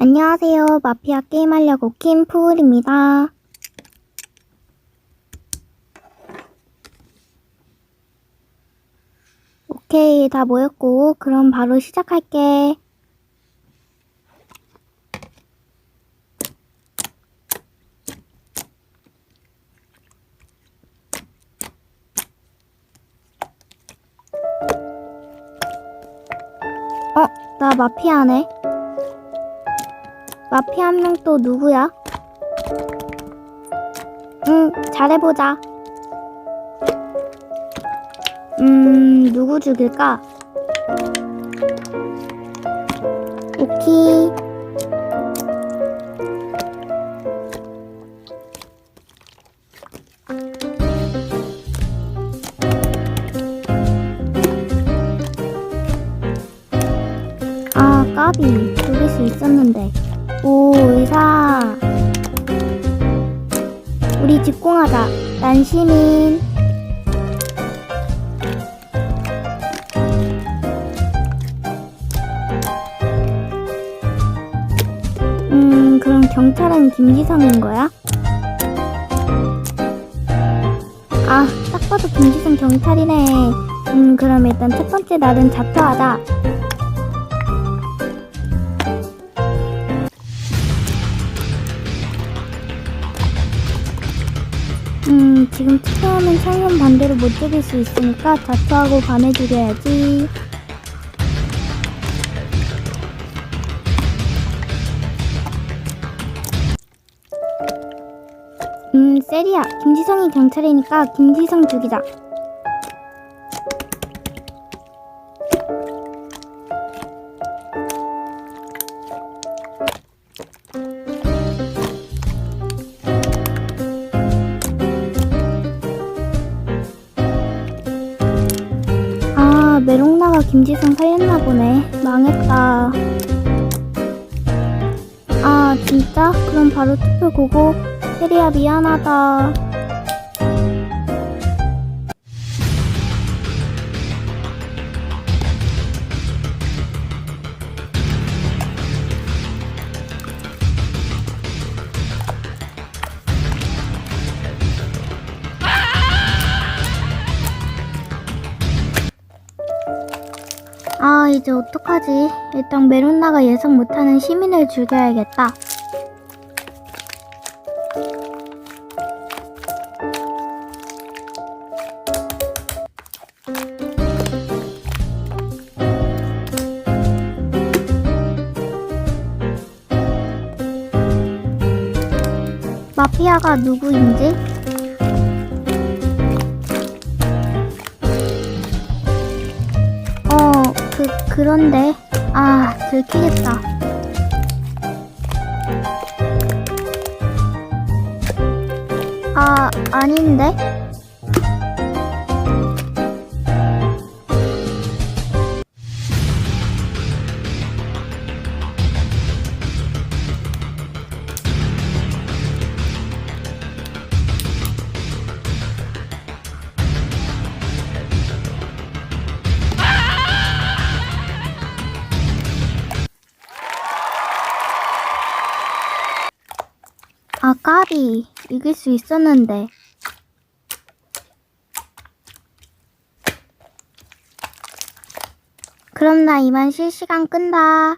안녕하세요. 마피아 게임하려고 킨 푸울입니다. 오케이, 다 모였고, 그럼 바로 시작할게. 어, 나 마피아네. 마피아 한명 또 누구야? 응, 잘해보자. 음, 누구 죽일까? 오키. 아, 까비. 죽일 수 있었는데. 오, 의사. 우리 직공하자. 난 시민. 음, 그럼 경찰은 김지성인 거야? 아, 딱 봐도 김지성 경찰이네. 음, 그럼 일단 첫 번째 날은 자투하자. 지금 투표하면 청년 반대로 못 죽일 수 있으니까 자투하고 반해 죽여야지. 음, 세리야. 김지성이 경찰이니까 김지성 죽이자. 메롱나가 김지성 살렸나 보네. 망했다. 아, 진짜? 그럼 바로 투표 고고. 세리야, 미안하다. 아, 이제 어떡하지? 일단 메론나가 예상 못하는 시민을 죽여야겠다. 마피아가 누구인지? 어, 그, 그런데. 아, 들키겠다. 아, 아닌데? 아, 까비. 이길 수 있었는데. 그럼 나 이만 실시간 끈다.